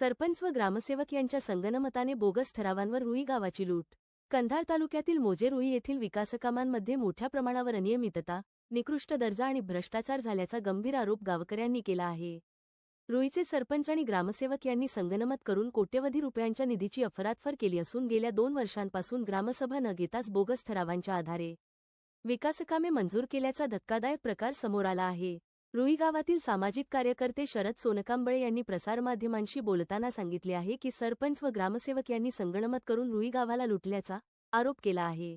सरपंच व ग्रामसेवक यांच्या संगनमताने बोगस ठरावांवर रुई गावाची लूट. कंधार तालुक्यातील मोजे रुई येथील विकासकामांमध्ये मोठ्या प्रमाणावर अनियमितता निकृष्ट दर्जा आणि भ्रष्टाचार झाल्याचा गंभीर आरोप गावकऱ्यांनी केला आहे. रुईचे सरपंच आणि ग्रामसेवक यांनी संगनमत करून कोट्यवधी रुपयांच्या निधीची अफरातफर केली असून गेल्या दोन वर्षांपासून ग्रामसभा न घेताच बोगस ठरावांच्या आधारे. विकासकामे मंजूर केल्याचा धक्कादायक प्रकार समोर आला आहे. रुई गावातील सामाजिक कार्यकर्ते शरद सोनकांबळे यांनी प्रसारमाध्यमांशी बोलताना सांगितले आहे की सरपंच व ग्रामसेवक यांनी संगणमत करून रुई गावाला लुटल्याचा आरोप केला आहे.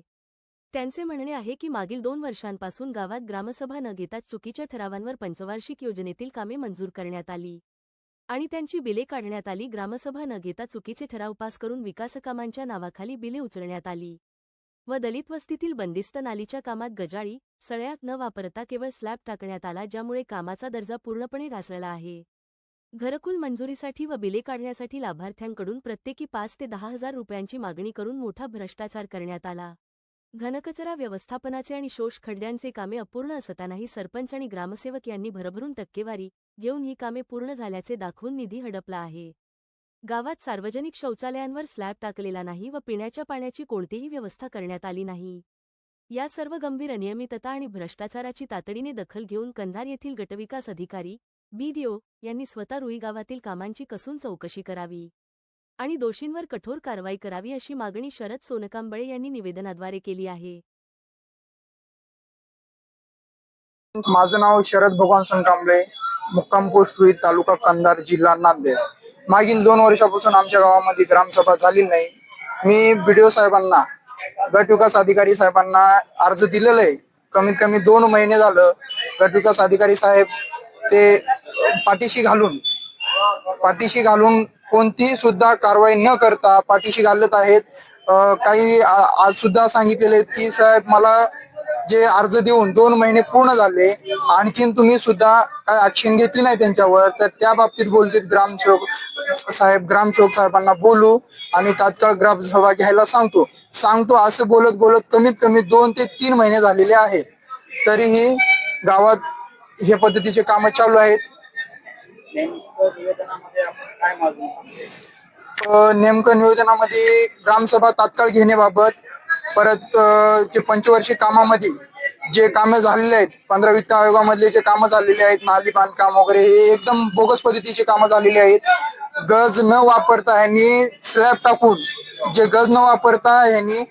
त्यांचे म्हणणे आहे की मागील दोन वर्षांपासून गावात ग्रामसभा न घेताच चुकीच्या ठरावांवर पंचवार्षिक योजनेतील कामे मंजूर करण्यात आली. आणि त्यांची बिले काढण्यात आली. ग्रामसभा न घेता चुकीचे ठराव पास करून विकासकामांच्या नावाखाली बिले उचलण्यात आली. व दलित वस्तीतील बंदिस्त नालीच्या कामात गजाळी सळ्यात न वापरता केवळ स्लॅब टाकण्यात आला ज्यामुळे कामाचा दर्जा पूर्णपणे ढासळला आहे. घरकुल मंजुरीसाठी व बिले काढण्यासाठी लाभार्थ्यांकडून प्रत्येकी पाच ते दहा हजार रुपयांची मागणी करून मोठा भ्रष्टाचार करण्यात आला. घनकचरा व्यवस्थापनाचे आणि शोष खड्ड्यांचे कामे अपूर्ण असतानाही सरपंच आणि ग्रामसेवक यांनी भरभरून टक्केवारी घेऊन ही कामे पूर्ण झाल्याचे दाखवून निधी हडपला आहे. गावात सार्वजनिक शौचालयांवर स्लॅब टाकलेला नाही व पिण्याच्या पाण्याची कोणतीही व्यवस्था करण्यात आली नाही. या सर्व गंभीर अनियमितता आणि भ्रष्टाचाराची तातडीने दखल घेऊन कंधार येथील गटविकास अधिकारी बीडीओ यांनी स्वतः रुई गावातील कामांची कसून चौकशी करावी आणि दोषींवर कठोर कारवाई करावी अशी मागणी शरद सोनकांबळे यांनी निवेदनाद्वारे केली आहे. माझं नाव शरद भगवान सोनकांबळे. मुक्काम पोस्ट रुई तालुका कंधार जिल्हा नांदेड. मागील दोन वर्षापासून आमच्या गावामध्ये ग्रामसभा झाली नाही. मी बीडीओ साहेबांना गट विकास अधिकारी साहेबांना अर्ज दिलेला. आहे कमीत कमी दोन महिने झालं गट विकास अधिकारी साहेब ते पाठीशी घालून पाठीशी घालून कोणतीही सुद्धा कारवाई न करता पाठीशी घालत आहेत. काही आज सुद्धा सांगितलेले की साहेब मला जे अर्ज देऊन दोन महिने पूर्ण झाले आणखीन तुम्ही सुद्धा काय ऍक्शन घेतली नाही त्यांच्यावर तर त्या बाबतीत बोलतील ग्रामसेवक साहेब ग्रामसेवक साहेबांना बोलू आणि तात्काळ ग्रामसभा घ्यायला सांगतो. सांगतो असं बोलत बोलत कमीत कमी दोन ते तीन महिने झालेले आहेत. तरीही गावात हे पद्धतीचे कामं चालू आहेत. नेमकं निवेदनामध्ये ग्रामसभा तात्काळ घेण्याबाबत परत जे पंचवर्षीय कामामध्ये जे कामं झालेले आहेत पंधरा वित्त आयोगामधले जे कामं झालेले आहेत नाली बांधकाम वगैरे हे एकदम बोगस पद्धतीचे कामं झालेली आहेत. गज न वापरता ह्यांनी स्लॅब टाकून जे गज न वापरता ह्यांनी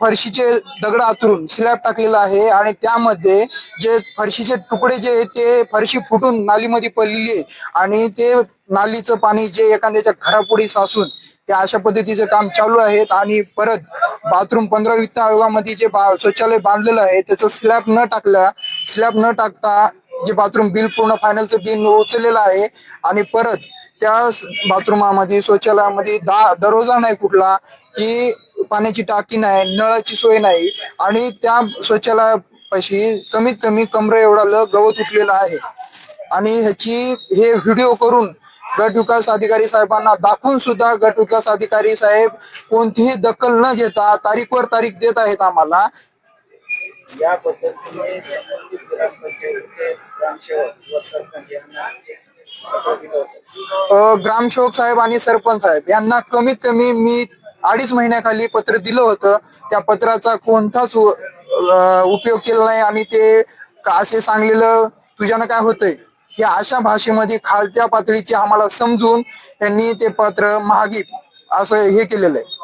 फरशीचे दगड आतरून स्लॅब टाकलेला आहे आणि त्यामध्ये जे फरशीचे तुकडे जे आहे ते फरशी फुटून नालीमध्ये पडलेली आहे. आणि ते नालीचं पाणी जे एखाद्याच्या घरापुढे सासून ते अशा पद्धतीचं काम चालू आहेत आणि परत बाथरूम पंधरा वित्त आयोगामध्ये जे बा शौचालय बांधलेलं आहे त्याचं स्लॅब न टाकल्या स्लॅब न टाकता जे बाथरूम बिल पूर्ण फायनलचं बिल उचललेलं आहे आणि परत त्या बाथरूमामध्ये शौचालयामध्ये दा दरोजा नाही कुठला की पाण्याची टाकी नाही नळाची सोय नाही आणि त्या शौचालयापाशी कमीत कमी कमरे एवढा ल गवत उठलेलं आहे. आणि ह्याची हे व्हिडिओ करून गट विकास अधिकारी साहेबांना दाखवून सुद्धा गट विकास अधिकारी साहेब कोणतीही दखल न घेता तारीखवर तारीख देत आहेत आम्हाला. ग्रामसेवक साहेब आणि सरपंच साहेब यांना कमीत कमी मी अडीच महिन्याखाली पत्र दिलं होतं. त्या पत्राचा कोणताच उपयोग केला नाही आणि ते का- असे सांगलेलं तुझ्यानं काय होतंय? या अशा भाषेमध्ये खालच्या पातळीची आम्हाला समजून त्यांनी ते पत्र महागीत असं हे केलेलं आहे.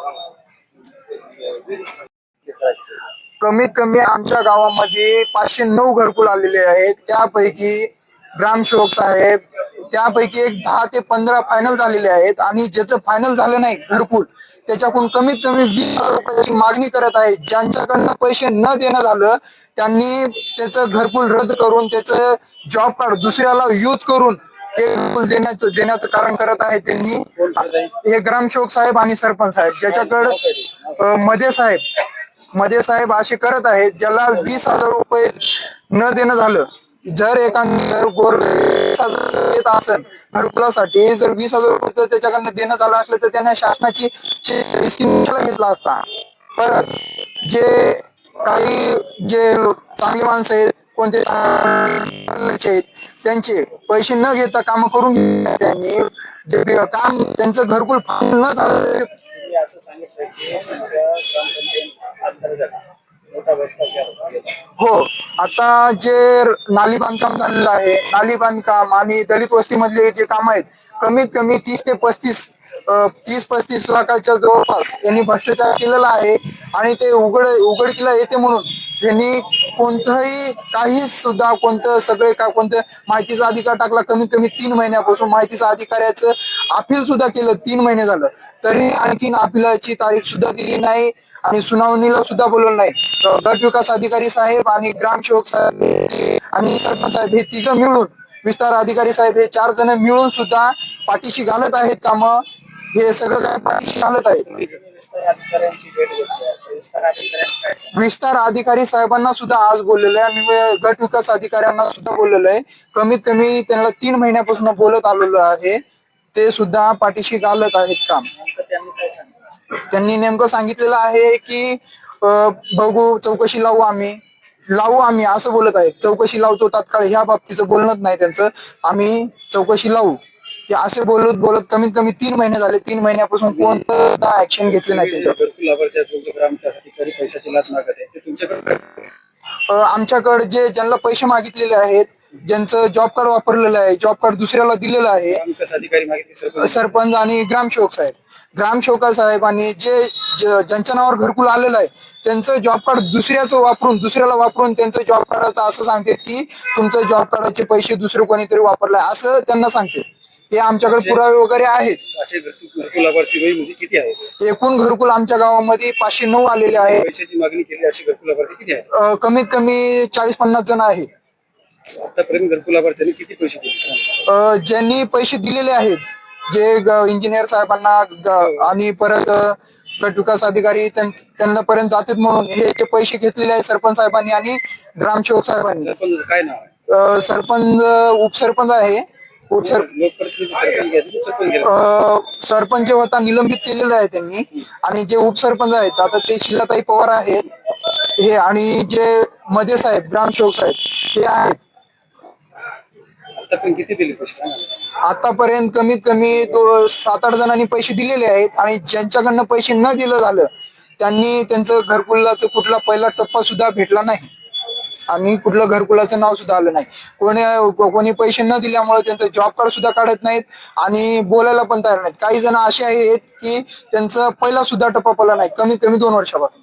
कमीत कमी आमच्या गावामध्ये पाचशे नऊ घरकुल आलेले आहेत. त्यापैकी ग्रामसेवक साहेब त्यापैकी एक दहा ते पंधरा फायनल झालेले आहेत आणि ज्याचं फायनल झालं नाही घरकुल त्याच्याकडून कमीत कमी वीस हजार रुपयाची मागणी करत आहे. ज्यांच्याकडनं पैसे न देणं झालं त्यांनी त्याचं घरकुल रद्द करून त्याचं जॉब कार्ड दुसऱ्याला यूज करून ते घरकुल देण्याचं देण्याचं कारण करत आहे त्यांनी. हे ग्रामसेवक साहेब आणि सरपंच साहेब ज्याच्याकडं मध्ये साहेबमध्ये साहेब असे करत आहेत ज्याला वीस हजार रुपये न देणं झालं. जर एखादं गोर येत देत असेल घरकुलासाठी जर वीस हजार रुपये त्याच्याकडनं देणं झालं असलं तर त्याने शासनाची घेतला असता. परत जे काही जे चांगली चांगले माणसं आहेत कोणते आहेत त्यांचे पैसे न घेता काम करून त्यांनी काम त्यांचं घरकुल न झालं हो आता जे नाली बांधकाम झालेलं आहे नाली बांधकाम आणि दलित वस्तीमधले जे काम आहेत कमीत कमी तीस ते पस्तीस तीस पस्तीस लाखाच्या जवळपास यांनी भ्रष्टाचार केलेला आहे आणि ते उघड उघडकीला येते म्हणून. यांनी कोणतंही काहीच सुद्धा कोणतं सगळे का कोणतं माहितीचा अधिकार टाकला कमीत कमी तीन महिन्यापासून माहितीचा अधिकाऱ्याचं अपील सुद्धा केलं तीन महिने झालं. तरी आणखीन अपिलाची तारीख सुद्धा दिली नाही. आणि सुनावणीला सुद्धा बोलवलं नाही. गट विकास अधिकारी साहेब आणि ग्रामसेवक साहेब आणि सरपंच साहेब हे तिघं मिळून विस्तार अधिकारी साहेब हे चार जण मिळून सुद्धा पाठीशी घालत आहेत काम. हे सगळं काय पाठीशी घालत आहेत? विस्तार आहे. विस्तार अधिकारी साहेबांना सुद्धा आज बोललेलं आहे आणि गट विकास अधिकाऱ्यांना सुद्धा बोललेलं आहे. कमीत कमी त्यांना तीन महिन्यापासून बोलत आलेलो आहे. ते सुद्धा पाठीशी घालत आहेत काम. त्यांनी नेमकं सांगितलेलं आहे की बघू चौकशी लावू आम्ही. लावू आम्ही असं बोलत आहेत. चौकशी लावतो तात्काळ ह्या बाबतीचं बोलणंच नाही त्यांचं. आम्ही चौकशी लावू. असे बोलत बोलत कमीत कमी तीन महिने झाले. तीन महिन्यापासून कोणतं ऍक्शन घेतले नाही त्यांच्यावर आमच्याकडे जे ज्यांना पैसे मागितलेले आहेत ज्यांचं जॉब कार्ड वापरलेलं आहे जॉब कार्ड दुसऱ्याला दिलेलं आहे. सरपंच. आणि ग्रामसेवक साहेब. ग्रामसेवका साहेब आणि जे ज्यांच्या नावावर घरकुल आलेलं आहे त्यांचं जॉब कार्ड दुसऱ्याचं वापरून दुसऱ्याला वापरून त्यांचं जॉब कार्डाचं असं सांगते की तुमचं जॉब कार्डाचे पैसे दुसरं कोणीतरी वापरलाय असं त्यांना सांगते. ते आमच्याकडे पुरावे वगैरे आहेत. म्हणजे एकूण घरकुल आमच्या गावामध्ये पाचशे नऊ आलेले आहे. कमीत कमी चाळीस पन्नास जण आहेत आतापर्यंत घरकुल लाभार्थ्यांनी किती पैसे दिले? अ, ज्यांनी पैसे दिलेले आहेत जे ग- इंजिनियर साहेबांना ग- आणि परत अ, गट विकास अधिकारी त्यां- त्यांना पर्यंत जातात म्हणून हे जे पैसे घेतलेले आहेत सरपंच साहेबांनी आणि ग्रामसेवक साहेबांनी. सरपंच काय नाव आहे? अ, सरपंच अ, उपसरपंच आहे. उपसर लोकप्रतिनिधी सरपंच घ्यायचे सरपंच गेला अ, सरपंच जे होता निलंबित केलेला आहे त्यांनी आणि जे उपसरपंच आहेत आता ते शिलाताई पवार आहेत हे आणि जे मध्ये साहेब ग्रामसेवक साहेब ते आहेत. आतापर्यंत किती दिले पैसे? सांगा आतापर्यंत कमीत कमी दो सात आठ जणांनी पैसे दिलेले आहेत आणि ज्यांच्याकडनं पैसे न दिलं झालं त्यांनी त्यांचं घरकुलाचं कुठला पहिला टप्पा सुद्धा भेटला नाही. आणि कुठलं घरकुलाचं नाव सुद्धा आलं नाही. कोणी कोणी पैसे न दिल्यामुळे त्यांचं जॉब कार्ड सुद्धा काढत नाहीत आणि बोलायला पण तयार नाहीत. काही जण असे आहेत की त्यांचं पहिला सुद्धा टप्पा पडला नाही. कमीत कमी दोन वर्षापासून.